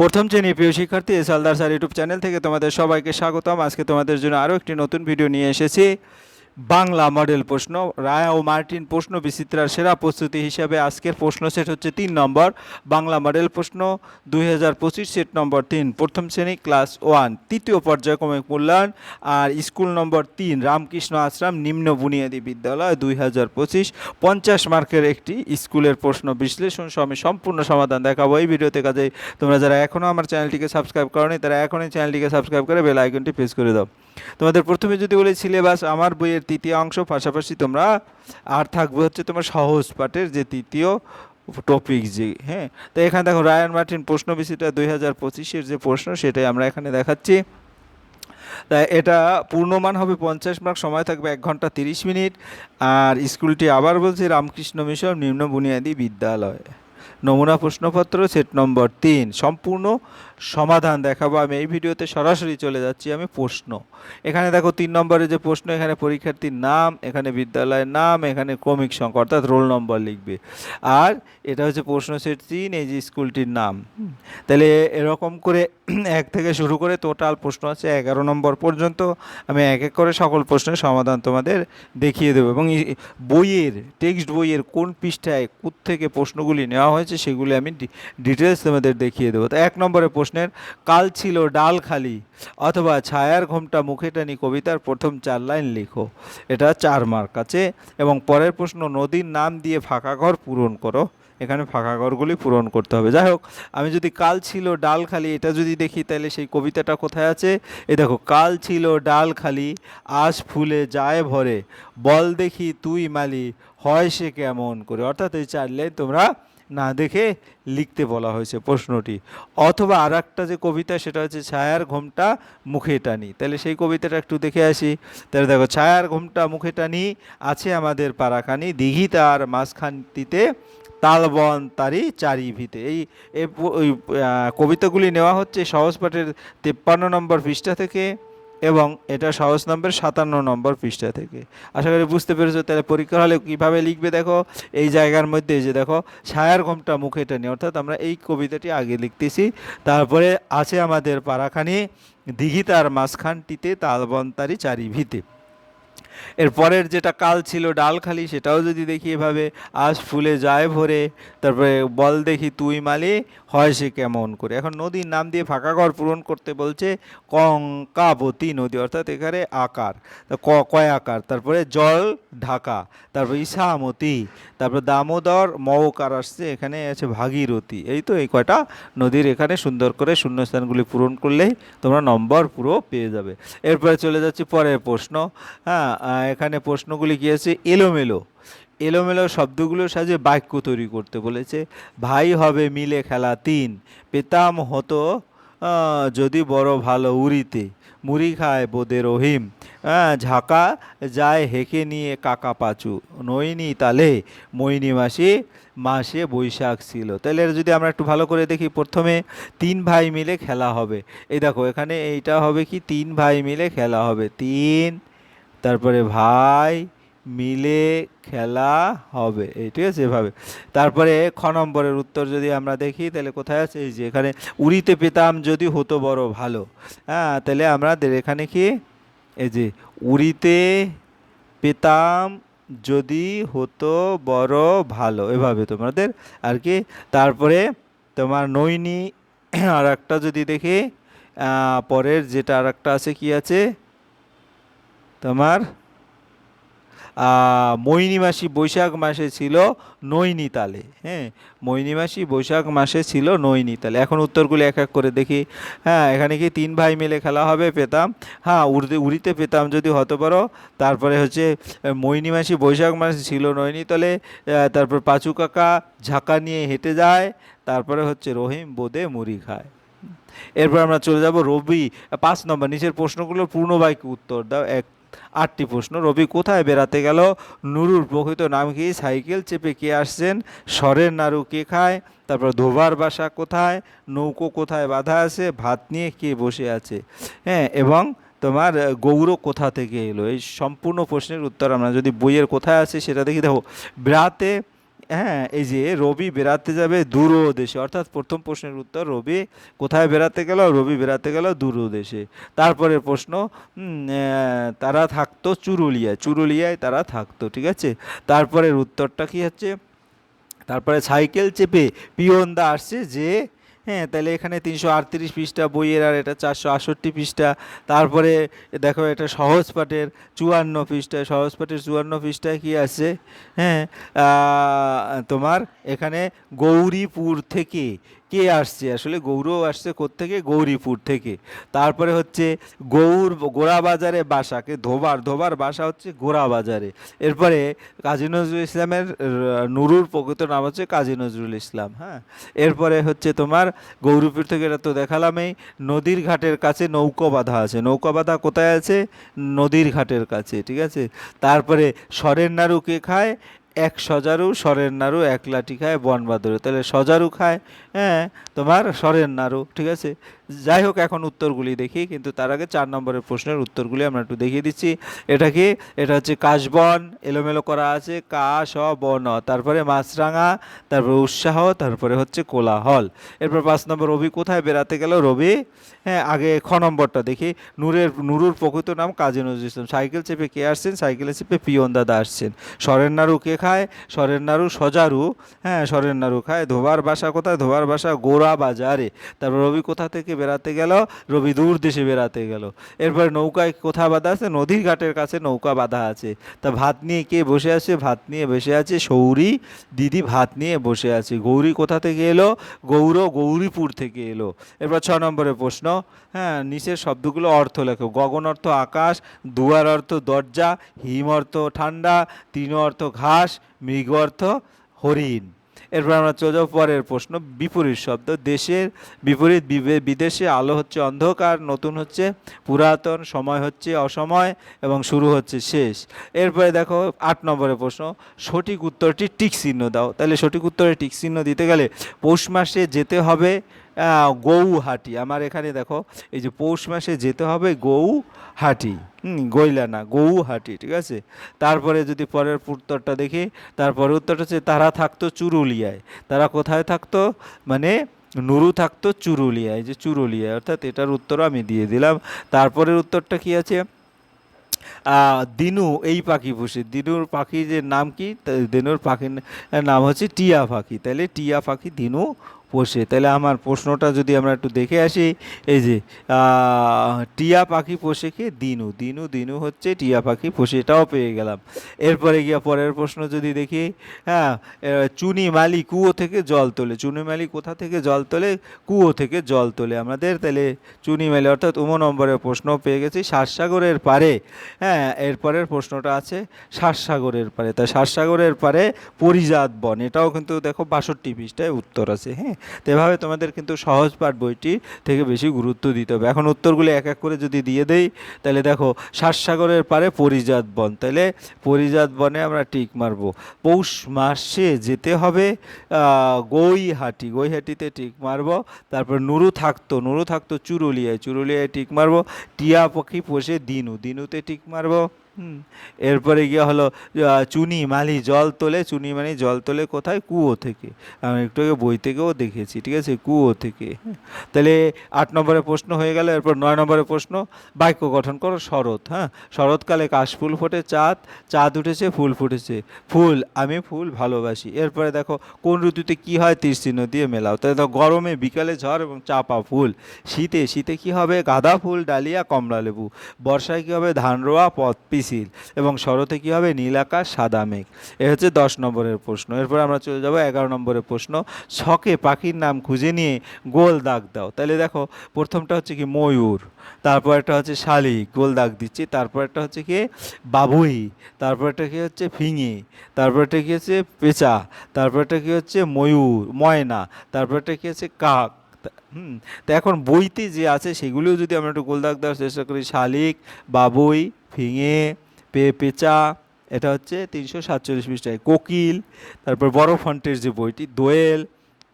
প্রথম শ্রেণি প্রিয় শিক্ষার্থী S Aldar sir YouTube channel থেকে তোমাদের সবাইকে স্বাগতম। আজকে তোমাদের জন্য আরও একটি নতুন ভিডিও নিয়ে এসেছি। বাংলা মডেল প্রশ্ন। রায় ও মার্টিন প্রশ্ন বিচিত্রার সেরা প্রস্তুতি হিসাবে আজকের প্রশ্ন সেট হচ্ছে তিন নম্বর। বাংলা মডেল প্রশ্ন দুই হাজার পঁচিশ সেট নম্বর তিন, প্রথম শ্রেণি, ক্লাস ওয়ান। তৃতীয় পর্যায়ক্রমিক মূল্যায়ন। আর স্কুল নম্বর তিন, রামকৃষ্ণ আশ্রম, নিম্ন বুনিয়াদী বিদ্যালয় দুই হাজার পঁচিশ। পঞ্চাশ মার্কের একটি স্কুলের প্রশ্ন বিশ্লেষণ সহ আমি সম্পূর্ণ সমাধান দেখাবো এই ভিডিওতে। কাজে তোমরা যারা এখনও আমার চ্যানেলটিকে সাবস্ক্রাইব করনি, তারা এখনই চ্যানেলটিকে সাবস্ক্রাইব করে বেল আইকনটি প্রেস করে দাও। তোমাদের প্রথমে যদি বলি সিলেবাস, আমার বইয়ের তৃতীয় অংশ, পাশাপাশি তোমরা আর থাকবে হচ্ছে তোমার সহজ পাঠের যে তৃতীয় টপিক যে হ্যাঁ? তো এখানে দেখো, রায়ান মার্টিন প্রশ্ন বিচিত্রা দুই হাজার পঁচিশের যে প্রশ্ন, সেটাই আমরা এখানে দেখাচ্ছি। তাই এটা পূর্ণমান হবে পঞ্চাশ মার্ক, সময় থাকবে এক ঘণ্টা তিরিশ মিনিট। আর স্কুলটি আবার বলছে, রামকৃষ্ণ মিশন, নিম্ন বুনিয়াদী বিদ্যালয়। নমুনা প্রশ্নপত্র, সেট নম্বর তিন। সম্পূর্ণ সমাধান দেখাবো। আমি এই ভিডিওতে সরাসরি চলে যাচ্ছি, আমি প্রশ্ন। এখানে দেখো তিন নম্বরে যে প্রশ্ন, এখানে পরীক্ষার্থীর নাম, এখানে বিদ্যালয়ের নাম, এখানে ক্রমিক সংখ্যা, অর্থাৎ রোল নম্বর লিখবে। আর এটা হচ্ছে প্রশ্ন সেট তিন, এই যে স্কুলটির নাম। তাহলে এরকম করে এক থেকে শুরু করে টোটাল প্রশ্ন আছে এগারো নম্বর পর্যন্ত। আমি এক এক করে সকল প্রশ্নের সমাধান তোমাদের দেখিয়ে দেবো। এবং বইয়ের, টেক্সট বইয়ের কোন পৃষ্ঠায় থেকে প্রশ্নগুলি নেওয়া হয়েছে সেগুলি আমি ডিটেলস তোমাদের দেখিয়ে দেবো। তো এক নম্বরের প্রশ্নের, কাল ছিল ডাল খালি অথবা ছায়ার ঘোমটা মুখে টানি কবিতার প্রথম চার লাইন লিখো। এটা চার মার্ক আছে। এবং পরের প্রশ্ন, নদীর নাম দিয়ে ফাঁকা ঘর পূরণ করো। এখানে ফাঁকা ঘরগুলি পূরণ করতে হবে। যাই হোক, আমি যদি কাল ছিল ডাল খালি, এটা যদি দেখি, তাহলে সেই কবিতাটা কোথায় আছে? এ দেখো, কাল ছিল ডাল খালি, আজ ফুলে যায় ভরে। বল দেখি তুই মালি, হয় সে কেমন করে? অর্থাৎ এই চার লাইন তোমরা না দেখে লিখতে বলা হয়েছে প্রশ্নটি। অথবা আর একটা যে কবিতা, সেটা হচ্ছে ছায়ার ঘোমটা মুখে টানি। তাহলে সেই কবিতাটা একটু দেখে আসি। তাহলে দেখো, ছায়ার ঘোমটা মুখে টানি, আছে আমাদের পারাখানি, দিঘি তার মাঝখানটিতে তালবন তারি চারি ভিতে এই কবিতাগুলি নেওয়া হচ্ছে সহজ পাঠের তেপ্পান্ন নম্বর পৃষ্ঠা থেকে। এবং এটা সহজ নম্বর সাতান্ন নম্বর পৃষ্ঠা থেকে। আশা করি বুঝতে পেরেছ, তাহলে পরীক্ষা হলে কীভাবে লিখবে দেখো? এই জায়গার মধ্যে যে দেখো ছায়ার ঘোমটা মুখে টেনে, অর্থাৎ আমরা এই কবিতাটি আগে লিখতেছি। তারপরে আছে আমাদের পাড়াখানি দিঘিতার মাঝখানটিতে তালবন্তারি চারি ভিতে এর পরের যেটা কাল ছিল ডাল খালি সেটাও যদি দেখি এভাবে, আজ ফুলে যায় ভরে, তারপরে বল দেখি তুই মালি, হয় সে কেমন করে। এখন নদীর নাম দিয়ে ফাঁকা ঘর পূরণ করতে বলছে কঙ্কাবতী নদী, অর্থাৎ এখানে আকার। ক, কয় আকার? তারপরে জল, ঢাকা। তারপর ইসামতি। তারপর দামোদর মৌকার আসছে, এখানে আছে ভাগীরথী। এই তো এই কয়টা নদীর এখানে সুন্দর করে শূন্যস্থানগুলি পূরণ করলেই তোমরা নম্বর পুরো পেয়ে যাবে। এরপরে চলে যাচ্ছি পরের প্রশ্ন। হ্যাঁ এখানে প্রশ্নগুলি কি আছে? এলোমেলো। এলোমেলো শব্দগুলো সাজে বাক্য তৈরি করতে বলেছে। ভাই হবে মিলে খেলা তিন, পেতাম হতো যদি বড় ভালো উড়িতে, মুড়ি খায় বোদের রহিম ঝাঁকা যায় হেঁকে নিয়ে কাকা পাচু নইনি তালে মইনি মাসি, মাসে বৈশাখ ছিল। তাহলে যদি আমরা একটু ভালো করে দেখি, প্রথমে তিন ভাই মিলে খেলা হবে। এই দেখো, এখানে এইটা হবে কি? তিন ভাই মিলে খেলা হবে। তিন তারপরে ভাই মিলে খেলা হবে। এই ঠিক আছে এভাবে। তারপরে খ নম্বরের উত্তর যদি আমরা দেখি, তাহলে কোথায় আছে? এই যে এখানে উড়িতে পেতাম যদি হতো বড় ভালো। হ্যাঁ তাহলে আমাদের এখানে কি? এই যে উড়িতে পেতাম যদি হতো বড় ভালো। এভাবে তোমাদের আর কি। তারপরে তোমার নৈনি আর একটা যদি দেখি পরের যেটা আর একটা আছে কি আছে? তোমার মৈনী মাসি বৈশাখ মাসে ছিল নৈনিতালে হ্যাঁ? মৈনী মাসি বৈশাখ মাসে ছিল নৈনিতালে। এখন উত্তরগুলি এক এক করে দেখি। হ্যাঁ এখানে কি তিন ভাই মিলে খেলা হবে পেতাম? হ্যাঁ উড়তে, উড়িতে পেতাম যদি হতে পারো। তারপরে হচ্ছে মৈনী মাসি বৈশাখ মাসে ছিল নৈনিতালে তারপর পাঁচু কাকা ঝাঁকা নিয়ে হেঁটে যায়, তারপরে হচ্ছে রহিম বোদে মুড়ি খায়। এরপর আমরা চলে যাব রবি, পাঁচ নম্বর, নিচের প্রশ্নগুলোর পূর্ণ বাক্য উত্তর দাও। এক আটটি প্রশ্ন। রবি কোথায় বেড়াতে গেল? নুরুর প্রকৃত নাম কি? সাইকেল চেপে কে আসছেন? স্বরের নাড়ু কে খায়? তারপর ধোবার বাসা কোথায়? নৌকো কোথায় বাধা আছে? ভাত নিয়ে কে বসে আছে? হ্যাঁ এবং তোমার গৌর কোথা থেকে এলো? এই সম্পূর্ণ প্রশ্নের উত্তর আমরা যদি বইয়ের কোথায় আছে সেটা দেখি। দেখো বেড়াতে হ্যাঁ এই যে রবি বেড়াতে যাবে দূর দেশে অর্থাৎ প্রথম প্রশ্নের উত্তর, রবি কোথায় বেড়াতে গেল? রবি বেড়াতে গেল দূর দেশে তারপরের প্রশ্ন তারা থাকতো চুরুলিয়ায়। চুরুলিয়ায় তারা থাকতো, ঠিক আছে? তারপরের উত্তরটা কি হচ্ছে? তারপরে সাইকেল চেপে পিয়নদা আসছে যে হ্যাঁ তাহলে এখানে তিনশো আটত্রিশ পৃষ্ঠা বইয়ের আর এটা চারশো আটষট্টি পৃষ্ঠা। তারপরে দেখো এটা সহজ পাঠের চুয়ান্ন পৃষ্ঠায় সহজ পাঠের চুয়ান্ন পৃষ্ঠায় কী আছে? হ্যাঁ তোমার এখানে গৌরীপুর থেকে কে আসছে? আসলে গৌরও আসছে থেকে গৌরীপুর থেকে। তারপরে হচ্ছে গৌর বাজারে বাসাকে ধোবার ধোবার বাসা হচ্ছে গোড়া বাজারে এরপরে কাজী নজরুল ইসলামের নুরুর প্রকৃত নাম হচ্ছে কাজী নজরুল ইসলাম হ্যাঁ? এরপরে হচ্ছে তোমার গৌরীপুর থেকে এটা তো দেখালামই নদীর ঘাটের কাছে নৌকো বাঁধা আছে। নৌকা বাঁধা কোথায় আছে? নদীর ঘাটের কাছে, ঠিক আছে? তারপরে সরের নাড়ু কে খায়? এক সজারু সরের নাড়ু, এক লাঠি খায় বন বাদুরে তাহলে সজারু খায় হ্যাঁ তোমার সরের নাড়ু, ঠিক আছে? যাই হোক, এখন উত্তরগুলি দেখি, কিন্তু তার আগে চার নম্বরের প্রশ্নের উত্তরগুলি আমরা একটু দেখিয়ে দিচ্ছি। এটা কি? এটা হচ্ছে কাশবন, এলোমেলো করা আছে, কা, স বন তারপরে মাছরাঙা, তারপরে উৎসাহ, তারপরে হচ্ছে কোলাহল। এরপর পাঁচ নম্বর, রবি কোথায় বেড়াতে গেল? রবি হ্যাঁ আগে খ নম্বরটা দেখি। নূরের, নুরুর প্রকৃত নাম কাজী নজরুল ইসলাম। সাইকেল চেপে কে আসছেন? সাইকেলে চেপে পিয়ন দাদা আসছেন। সরের নাড়ু কে খায়? সরের নাড়ু সজারু। হ্যাঁ সরের নাড়ু খায়। ধোবার বাসা কোথায়? ধোবার বাসা গোড়া বাজারে। তারপর রবি কোথা থেকে বেড়াতে গেল, রবি দূর দেশে বেড়াতে গেল। এরপর নৌকায় কোথায় বাঁধা আছে? নদীর ঘাটের কাছে নৌকা বাঁধা আছে। তা ভাত নিয়ে কে বসে আছে? ভাত নিয়ে বসে আছে সৌরি। দিদি ভাত নিয়ে বসে আছে। গৌরী কোথা থেকে এলো? গৌর গৌরীপুর থেকে এলো। এরপর ছ নম্বরের প্রশ্ন। হ্যাঁ নিচের শব্দগুলো অর্থ লেখো। গগন অর্থ আকাশ, দুয়ার অর্থ দরজা, হিম অর্থ ঠান্ডা, তিন অর্থ ঘাস, মৃগ অর্থ হরিণ। এরপর আমরা চলে যাব পরের প্রশ্ন। বিপরীত শব্দ, দেশের বিপরীত বিদেশে আলো হচ্ছে অন্ধকার, নতুন হচ্ছে পুরাতন, সময় হচ্ছে অসময় এবং শুরু হচ্ছে শেষ। এরপরে দেখো আট নম্বরের প্রশ্ন, সঠিক উত্তরটি টিক চিহ্ন দাও। তাহলে সঠিক উত্তরে টিক চিহ্ন দিতে গেলে পৌষ মাসে যেতে হবে গৌহাটি। আমার এখানে দেখো, এই যে পৌষ মাসে যেতে হবে গৌহাটি। গইলা না গৌহাটি, ঠিক আছে? তারপরে যদি পরের উত্তরটা দেখি, তারপরে উত্তরটা হচ্ছে, তারা থাকতো চুরুলিয়ায়। তারা কোথায় থাকতো? মানে নুরু থাকতো চুরুলিয়ায়, যে চুরুলিয়ায় অর্থাৎ এটার উত্তর আমি দিয়ে দিলাম। তারপরের উত্তরটা কি আছে? দিনু, এই পাখি পুষে। দিনুর পাখি যে নাম কি? দিনুর পাখির নাম হচ্ছে টিয়া পাখি। তাহলে টিয়া পাখি দিনু পোষে। তাহলে আমার প্রশ্নটা যদি আমরা একটু দেখে আসি, এই যে টিয়া পাখি পোষে কে? দিনু। দিনু দিনু হচ্ছে টিয়া পাখি পোষে, এটাও পেয়ে গেলাম। এরপরে গিয়ে পরের প্রশ্ন যদি দেখি হ্যাঁ চুনি মালি কুয়ো থেকে জল তোলে। চুনি মালি কোথা থেকে জল তোলে? কুয়ো থেকে জল তোলে আমাদের। তাহলে চুনি মালি অর্থাৎ উম নম্বরের প্রশ্ন পেয়ে গেছি সাতসাগরের পারে হ্যাঁ এরপরের প্রশ্নটা আছে সাতসাগরের পারে তা সাতসাগরের পারে পরিজাত বন, এটাও কিন্তু দেখো বাষট্টি পৃষ্ঠায় উত্তর আছে। হ্যাঁ তো এভাবে তোমাদের কিন্তু সহজ পাঠ বইটি থেকে বেশি গুরুত্ব দিতে হবে। এখন উত্তরগুলো এক এক করে যদি দিয়ে দেই, তাহলে দেখো সাতসাগরের পারে পরিজাত বন। তাহলে পরিজাত বনে আমরা টিক মারবো। পৌষ মাসে যেতে হবে গৈহাটি গৈহাটিতে টিক মারবো। তারপর নুরু থাকতো নুরু থাকতো চুরুলিয়ায়। চুরুলিয়ায় টিক মারবো। টিয়া পাখি পোষে দিনু। দিনুতে টিক মারবো। এরপরে গিয়ে হলো চুনি মালি জল তোলে, চুনি মালি জল তোলে কোথায়? কুয়ো থেকে। আমি একটু আগে বই থেকেও দেখেছি, ঠিক আছে? কুয়ো থেকে। তাহলে আট নম্বরে প্রশ্ন হয়ে গেল, এরপর নয় নম্বরে প্রশ্ন, বাক্য গঠন করো শরৎ হ্যাঁ? শরৎকালে কাশফুল ফোটে চাঁদ চাঁদ উঠেছে, ফুল ফুটেছে। ফুল, আমি ফুল ভালোবাসি। এরপরে দেখো, কোন ঋতুতে কি হয়? তীর চিহ্ন দিয়ে মেলাও। তাহলে দেখো, গরমে বিকালে ঝড় এবং চাপা ফুল। শীতে শীতে কি হবে? গাঁদা ফুল, ডালিয়া কমলা লেবু বর্ষায় কী হবে? ধান রোয়া পথ পিছিল এবং শরতে কি হবে নীল আকাশ, সাদা মেঘ? এ হচ্ছে দশ নম্বরের প্রশ্ন। এরপর আমরা চলে যাব এগারো নম্বরের প্রশ্ন। ছকে পাখির নাম খুঁজে নিয়ে গোল দাগ দাও। তাহলে দেখো, প্রথমটা হচ্ছে কি ময়ূর, তারপর একটা হচ্ছে শালিক গোল দাগ দিচ্ছি। তারপর একটা হচ্ছে কি বাবুই, তারপর একটা কি হচ্ছে ফিঙে, তারপর একটা কি হচ্ছে পেঁচা, তারপর একটা কি হচ্ছে ময়ূর, ময়না, তারপর একটা কি হচ্ছে কাক। হুম। তো এখন বইতে যে আছে, সেগুলিও যদি আমরা একটু গোলদাগ দেওয়ার চেষ্টা করি, শালিক, বাবুই, ফিঙে, পে, পেঁচা, এটা হচ্ছে তিনশো সাতচল্লিশ পৃষ্ঠায়। কোকিল, তারপর বড় ফন্টের যে বইটি, দোয়েল,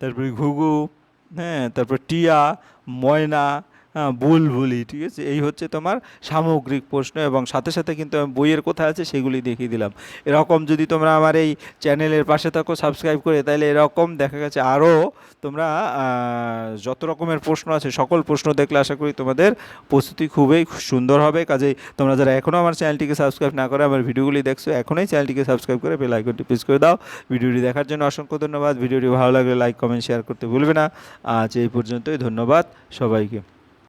তারপরে ঘুঘু হ্যাঁ তারপর টিয়া, ময়না বুলবুলি ঠিক আছে? এই হচ্ছে তোমার সামগ্রিক প্রশ্ন এবং সাথে সাথে কিন্তু আমি বইয়ের কোথায় আছে সেগুলি দেখিয়ে দিলাম। এরকম যদি তোমরা আমার এই চ্যানেলের পাশে থাকো সাবস্ক্রাইব করে, তাহলে এরকম দেখা গেছে আরও তোমরা যত রকমের প্রশ্ন আছে, সকল প্রশ্ন দেখলে আশা করি তোমাদের প্রস্তুতি খুবই সুন্দর হবে। কাজেই তোমরা যারা এখনও আমার চ্যানেলটিকে সাবস্ক্রাইব না করে, আমার ভিডিওগুলি দেখছ, এখনই চ্যানেলটিকে সাবস্ক্রাইব করে বেল আইকনটি প্রেস করে দাও। ভিডিওটি দেখার জন্য অসংখ্য ধন্যবাদ। ভিডিওটি ভালো লাগলে লাইক কমেন্ট শেয়ার করতে ভুলবে না। আজ এই পর্যন্তই, ধন্যবাদ সবাইকে।